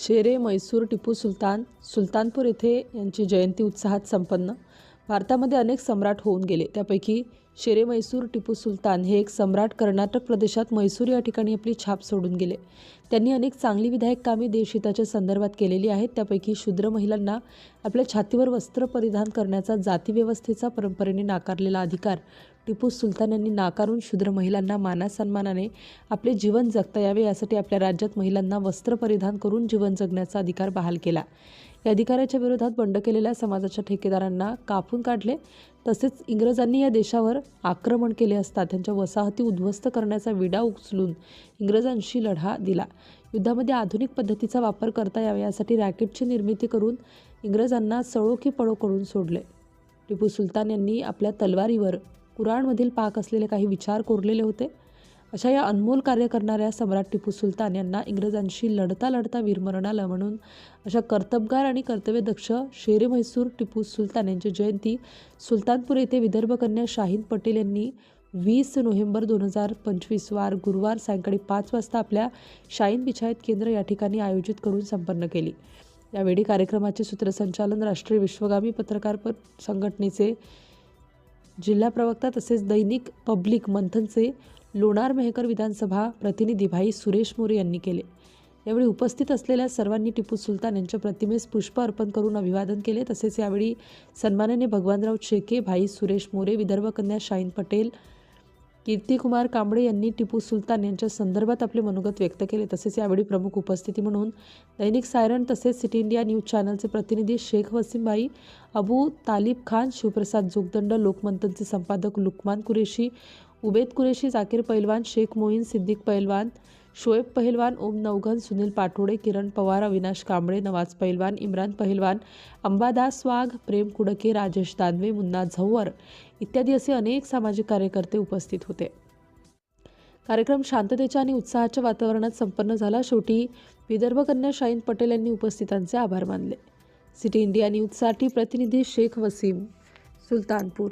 शेरे मैसूर टिपू सुलतान सुलतानपूर येथे यांची जयंती उत्साहात संपन्न. भारतामध्ये अनेक सम्राट होऊन गेले. त्यापैकी शेरे मैसूर टिपू सुलतान हे एक सम्राट कर्नाटक प्रदेशात मैसूर या ठिकाणी आपली छाप सोडून गेले. त्यांनी अनेक चांगली विधायक कामे देशहिताच्या संदर्भात केलेली आहेत. त्यापैकी शूद्र महिलांना आपल्या छातीवर वस्त्र परिधान करण्याचा जातीव्यवस्थेचा परंपरेने नाकारलेला अधिकार टिपू सुलतान यांनी नाकारून शूद्र महिलांना मानासन्मानाने आपले जीवन जगता यावे यासाठी आपल्या राज्यात महिलांना वस्त्र परिधान करून जीवन जगण्याचा अधिकार बहाल केला. या अधिकाराच्या विरोधात बंड केलेल्या समाजाच्या ठेकेदारांना कापून काढले. तसेच इंग्रजांनी या देशावर आक्रमण केले असता त्यांच्या वसाहती उद्ध्वस्त करण्याचा विडा उचलून इंग्रजांशी लढा दिला. युद्धामध्ये आधुनिक पद्धतीचा वापर करता यावा यासाठी रॅकेटची निर्मिती करून इंग्रजांना सळो की पळो करून सोडले. टिपू सुलतान यांनी आपल्या तलवारीवर पुराणमधील पाक असलेले काही विचार कोरलेले होते. अशा या अनमोल कार्य करणाऱ्या सम्राट टिपू सुलतान यांना इंग्रजांशी लढता लढता वीरमरण आलं म्हणून अशा कर्तबगार आणि कर्तव्यदक्ष शेरे म्हैसूर टिपू सुलतान यांची जयंती सुलतानपूर येथे विदर्भ कन्या शाहीन पटेल यांनी वीस नोव्हेंबर दोन हजार पंचवीस वार गुरुवार सायंकाळी पाच वाजता आपल्या शाहीन बिछायत केंद्र या ठिकाणी आयोजित करून संपन्न केली. यावेळी कार्यक्रमाचे सूत्रसंचालन राष्ट्रीय विश्वगामी पत्रकार प संघटनेचे जिल्हा प्रवक्ता तसेच दैनिक पब्लिक मंथनचे लोणार मेहकर विधानसभा प्रतिनिधी भाई सुरेश मोरे यांनी केले. यावेळी उपस्थित असलेल्या सर्वांनी टिपू सुलतान यांच्या प्रतिमेस पुष्प अर्पण करून अभिवादन केले. तसेच यावेळी सन्मानाने भगवानराव शेके भाई सुरेश मोरे विदर्भ कन्या शाईन पटेल कीर्तिकुमार कांबळे यांनी टिपू सुलतान यांच्या संदर्भात आपले मनोगत व्यक्त केले. तसेच यावेळी प्रमुख उपस्थिती म्हणून दैनिक सायरन तसेच सिटी इंडिया न्यूज चॅनलचे प्रतिनिधी शेख वसीमभाई अबू तालिब खान शिवप्रसाद जोगदंड लोकमंथनचे संपादक लुकमान कुरेशी उबेद कुरेशी जाकीर पैलवान शेख मोईन सिद्दीक पैलवान शोएब पहिलवान ओम नवघन सुनील पाटोडे किरण पवार अविनाश कांबळे नवाज पहिलवान इम्रान पहिलवान अंबादास वाघ प्रेम कुडके राजेश दानवे मुन्ना झव्वर इत्यादी असे अनेक सामाजिक कार्यकर्ते उपस्थित होते. कार्यक्रम शांततेच्या आणि उत्साहाच्या वातावरणात संपन्न झाला. शेवटी विदर्भ कन्या शाहीन पटेल यांनी उपस्थितांचे आभार मानले. सिटी इंडिया न्यूजसाठी प्रतिनिधी शेख वसीम सुलतानपूर.